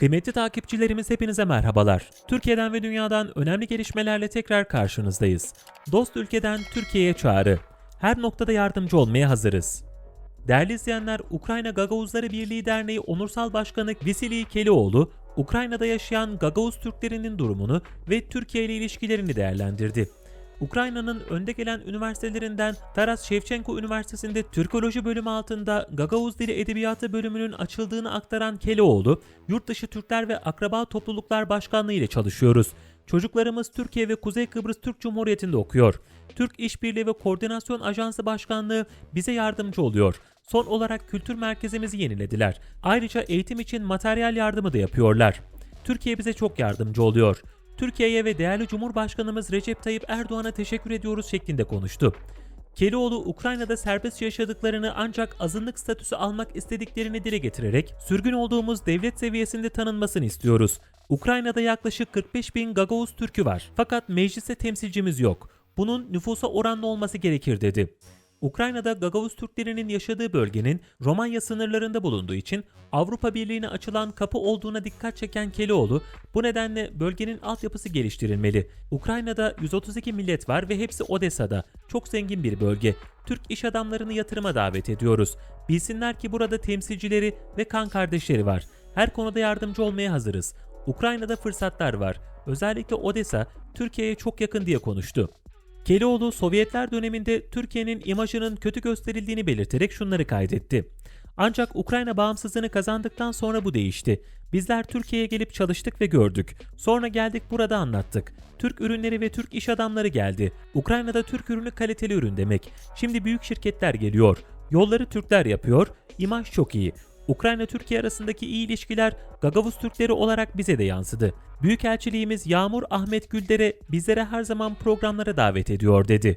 Kıymetli takipçilerimiz hepinize merhabalar. Türkiye'den ve dünyadan önemli gelişmelerle tekrar karşınızdayız. Dost ülkeden Türkiye'ye çağrı. Her noktada yardımcı olmaya hazırız. Değerli izleyenler, Ukrayna Gagavuzları Birliği Derneği Onursal Başkanı Visili Kelioğlu, Ukrayna'da yaşayan Gagavuz Türklerinin durumunu ve Türkiye ile ilişkilerini değerlendirdi. Ukrayna'nın önde gelen üniversitelerinden Taras Shevchenko Üniversitesi'nde Türkoloji bölümü altında Gagavuz Dili Edebiyatı bölümünün açıldığını aktaran Kelioğlu, Yurtdışı Türkler ve Akraba Topluluklar Başkanlığı ile çalışıyoruz. Çocuklarımız Türkiye ve Kuzey Kıbrıs Türk Cumhuriyeti'nde okuyor. Türk İşbirliği ve Koordinasyon Ajansı Başkanlığı bize yardımcı oluyor. Son olarak kültür merkezimizi yenilediler. Ayrıca eğitim için materyal yardımı da yapıyorlar. Türkiye bize çok yardımcı oluyor. Türkiye'ye ve değerli Cumhurbaşkanımız Recep Tayyip Erdoğan'a teşekkür ediyoruz şeklinde konuştu. Kelioğlu Ukrayna'da serbest yaşadıklarını ancak azınlık statüsü almak istediklerini dile getirerek sürgün olduğumuz devlet seviyesinde tanınmasını istiyoruz. Ukrayna'da yaklaşık 45 bin Gagavuz Türk'ü var fakat mecliste temsilcimiz yok. Bunun nüfusa oranlı olması gerekir dedi. Ukrayna'da Gagavuz Türklerinin yaşadığı bölgenin Romanya sınırlarında bulunduğu için Avrupa Birliği'ne açılan kapı olduğuna dikkat çeken Kelioğlu, bu nedenle bölgenin altyapısı geliştirilmeli. Ukrayna'da 132 millet var ve hepsi Odessa'da. Çok zengin bir bölge. Türk iş adamlarını yatırıma davet ediyoruz. Bilsinler ki burada temsilcileri ve kan kardeşleri var. Her konuda yardımcı olmaya hazırız. Ukrayna'da fırsatlar var. Özellikle Odessa, Türkiye'ye çok yakın diye konuştu. Kelioğlu Sovyetler döneminde Türkiye'nin imajının kötü gösterildiğini belirterek şunları kaydetti. Ancak Ukrayna bağımsızlığını kazandıktan sonra bu değişti. Bizler Türkiye'ye gelip çalıştık ve gördük. Sonra geldik burada anlattık. Türk ürünleri ve Türk iş adamları geldi. Ukrayna'da Türk ürünü kaliteli ürün demek. Şimdi büyük şirketler geliyor. Yolları Türkler yapıyor. İmaj çok iyi. Ukrayna-Türkiye arasındaki iyi ilişkiler Gagavuz Türkleri olarak bize de yansıdı. Büyükelçiliğimiz Yağmur Ahmet Güldere bizlere her zaman programlara davet ediyor dedi.